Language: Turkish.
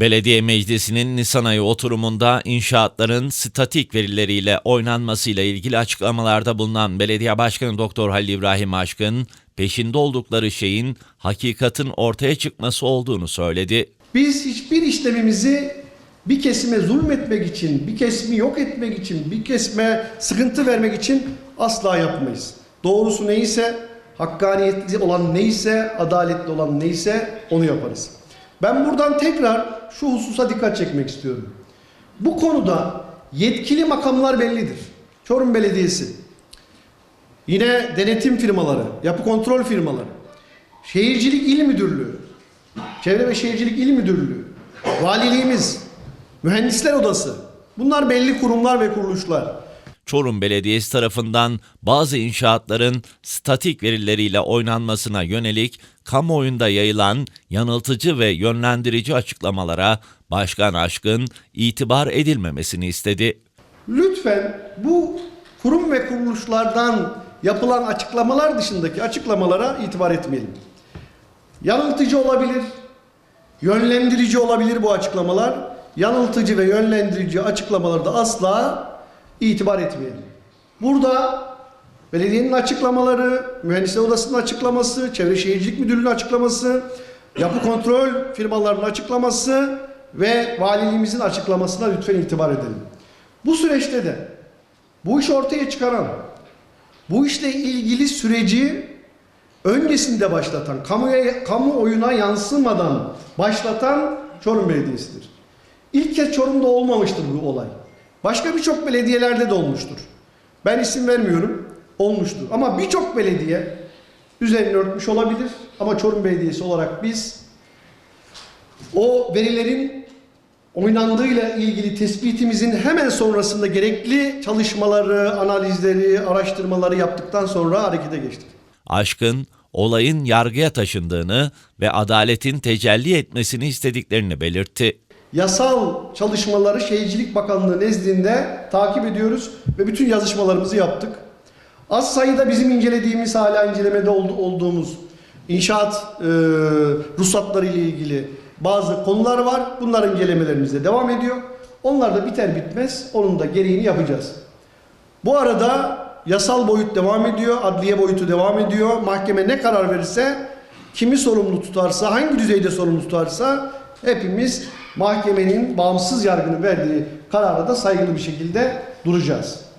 Belediye Meclisi'nin Nisan ayı oturumunda inşaatların statik verileriyle oynanmasıyla ilgili açıklamalarda bulunan Belediye Başkanı Doktor Halil İbrahim Aşkın, peşinde oldukları şeyin hakikatin ortaya çıkması olduğunu söyledi. Biz hiçbir işlemimizi bir kesime zulmetmek için, bir kesimi yok etmek için, bir kesime sıkıntı vermek için asla yapmayız. Doğrusu neyse, hakkaniyetli olan neyse, adaletli olan neyse onu yaparız. Ben buradan tekrar şu hususa dikkat çekmek istiyorum. Bu konuda yetkili makamlar bellidir. Çorum Belediyesi, yine denetim firmaları, yapı kontrol firmaları, Şehircilik İl Müdürlüğü, Çevre ve Şehircilik İl Müdürlüğü, Valiliğimiz, Mühendisler Odası. Bunlar belli kurumlar ve kuruluşlar. Çorum Belediyesi tarafından bazı inşaatların statik verileriyle oynanmasına yönelik kamuoyunda yayılan yanıltıcı ve yönlendirici açıklamalara Başkan Aşkın itibar edilmemesini istedi. Lütfen bu kurum ve kuruluşlardan yapılan açıklamalar dışındaki açıklamalara itibar etmeyelim. Yanıltıcı olabilir, yönlendirici olabilir bu açıklamalar. Yanıltıcı ve yönlendirici açıklamalarda asla itibar etmeyelim. Burada belediyenin açıklamaları, mühendisler odasının açıklaması, çevre şehircilik müdürlüğünün açıklaması, yapı kontrol firmalarının açıklaması ve valiliğimizin açıklamasına lütfen itibar edelim. Bu süreçte de bu işi ortaya çıkaran, bu işle ilgili süreci öncesinde başlatan, kamuya, kamuoyuna yansımadan başlatan Çorum Belediyesi'dir. İlk kez Çorum'da olmamıştır bu olay. Başka birçok belediyelerde de olmuştur. Ben isim vermiyorum, olmuştur. Ama birçok belediye üzerini örtmüş olabilir. Ama Çorum Belediyesi olarak biz o verilerin oynandığıyla ilgili tespitimizin hemen sonrasında gerekli çalışmaları, analizleri, araştırmaları yaptıktan sonra harekete geçtik. Aşkın olayın yargıya taşındığını ve adaletin tecelli etmesini istediklerini belirtti. Yasal çalışmaları Şehircilik Bakanlığı nezdinde takip ediyoruz ve bütün yazışmalarımızı yaptık. Az sayıda bizim incelediğimiz, hala incelemede oldu- olduğumuz inşaat e, ruhsatları ile ilgili bazı konular var. Bunların incelemelerimiz de devam ediyor. Onlar da biter bitmez onun da gereğini yapacağız. Bu arada yasal boyut devam ediyor, adliye boyutu devam ediyor. Mahkeme ne karar verirse, kimi sorumlu tutarsa, hangi düzeyde sorumlu tutarsa hepimiz mahkemenin bağımsız yargının verdiği karara da saygılı bir şekilde duracağız.